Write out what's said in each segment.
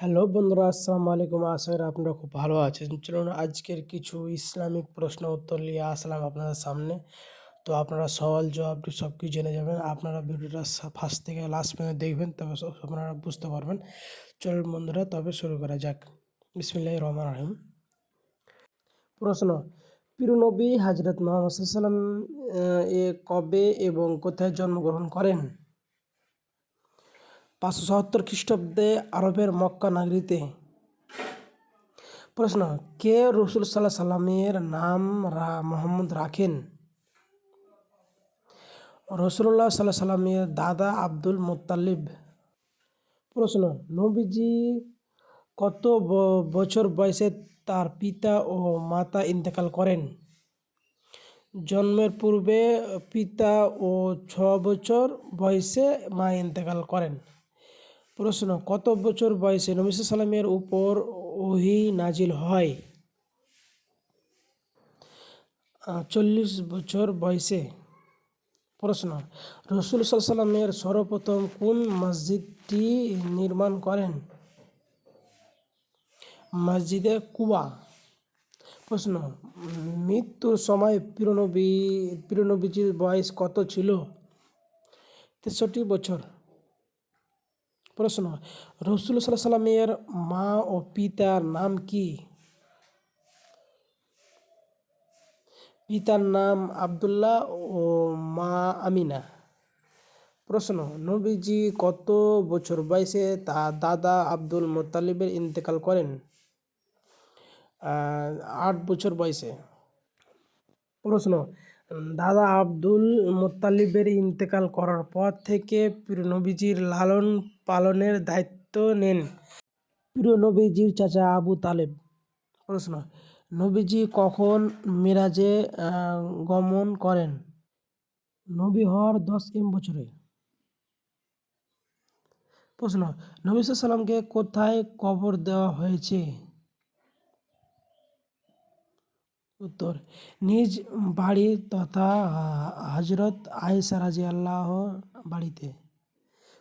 Hello বন্ধুরা, আসসালামু আলাইকুম। আশা করি আপনারা খুব ভালো আছেন। চলুন আজকের কিছু ইসলামিক প্রশ্ন উত্তর নিয়ে আসলাম আপনাদের সামনে। তো আপনারা সওয়াল জবাব সব কিছু জেনে যাবেন। আপনারা ভিডিওটা ফার্স্ট থেকে লাস্ট পর্যন্ত দেখবেন, তবে আপনারা বুঝতে পারবেন। চলুন বন্ধুরা, তবে শুরু করা যাক। বিসমিল্লাহ রহমান রহিম। প্রশ্ন পিরুনবী হাজরত মোহাম্মদ সাল্লাম এ কবে এবং কোথায় জন্মগ্রহণ করেন? পাঁচশো সত্তর খ্রিস্টাব্দে আরবের মক্কা নাগরীতে। প্রশ্ন, কে রসুল সাল্লাহ সাল্লামের নাম রা, মোহাম্মদ রাখেন? রসুল্লাহ সাল্লাহ সাল্লামের দাদা আব্দুল মোত্তালিব। প্রশ্ন, নবীজি কত বছর বয়সে তার পিতা ও মাতা ইন্তেকাল করেন? জন্মের পূর্বে পিতা ও ছ বছর বয়সে মা ইন্তেকাল করেন। প্রশ্ন, কত বছর বয়সে নবী সাল্লামের উপর ওহি নাজিল হয়? চল্লিশ বছর বয়সে। প্রশ্ন, রসুল সাল্লামের সর্বপ্রথম কোন মসজিদটি নির্মাণ করেন? মসজিদে কুবা। প্রশ্ন, মৃত্যুর সময় পিরনবী পিরনবীজির বয়স কত ছিল? তেষট্টি বছর। প্রশ্ন, রসুল সাল্লাহ সাল্লামের মা ও পিতার নাম কি? পিতার নাম আবদুল্লাহ ও মা আমিনা। প্রশ্ন, নবীজি কত বছর বয়সে তা দাদা আব্দুল মোতালিবের ইন্তেকাল করেন? আট বছর বয়সে। প্রশ্ন দাদা আব্দুল মোত্তালিবের ইন্তেকাল করার পর থেকে নবীজির লালন পালনের দায়িত্ব নেন। প্রিয় নবীজির চাচা আবু তালেব। প্রশ্ন নবীজি কখন মিরাজে গমন করেন? নবী হওয়ার দশ এম বছরে। প্রশ্ন, নবী সাল্লামকে কোথায় কবর দেওয়া হয়েছে? উত্তর। নিজ বাড়ি তথা হজরত আয়েশা রাজি আল্লাহ বাড়িতে।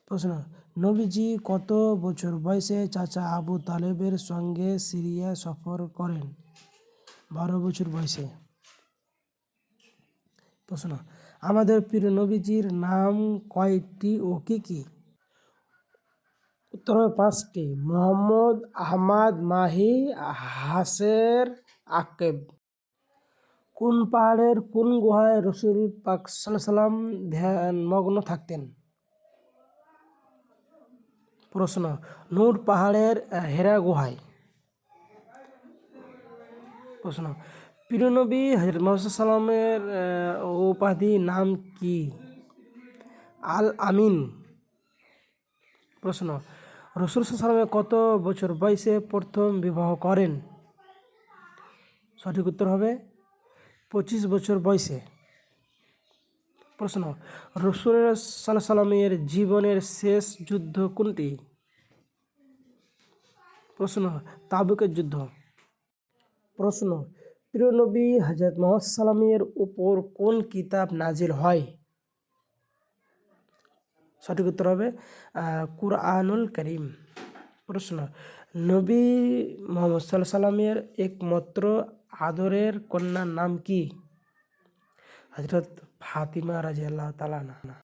প্রশ্ন, নবীজি কত বছর বয়সে চাচা আবু তালেবের সঙ্গে সিরিয়া সফর করেন? বারো বছর বয়সে। প্রশ্ন, আমাদের প্রিয় নবীজির নাম কয়টি ও কি কি? উত্তর পাঁচটি, মোহাম্মদ আহমাদ মাহি হাসের আকেব। কোন পাহাড়ের কোন গুহায় রসুল পাক সাল্লাম ধ্যান মগ্ন থাকতেন? প্রশ্ন, নূর পাহাড়ের হেরা গুহায়। প্রশ্ন প্রিয়নবী হজরত উপাধি নাম কি? আল আমিন। প্রশ্ন, রসুল সাল্লামের কত বছর বয়সে প্রথম বিবাহ করেন? সঠিক উত্তর হবে পঁচিশ বছর বয়সে। প্রশ্ন রসুল সাল্লাহ সাল্লামের জীবনের শেষ যুদ্ধ কোনটি? প্রশ্ন, তাবুকের যুদ্ধ। প্রশ্ন, প্রিয় নবী হজরত মোহাম্মদ সাল্লামের উপর কোন কিতাব নাজিল হয়? সঠিক উত্তর হবে কুরআনুল করিম। প্রশ্ন। নবী মোহাম্মদ সাল্লাহ সাল্লামের একমাত্র আদরের কন্যার নাম কি? হজরত ফাতিমা রাজি আল্লাহ তালা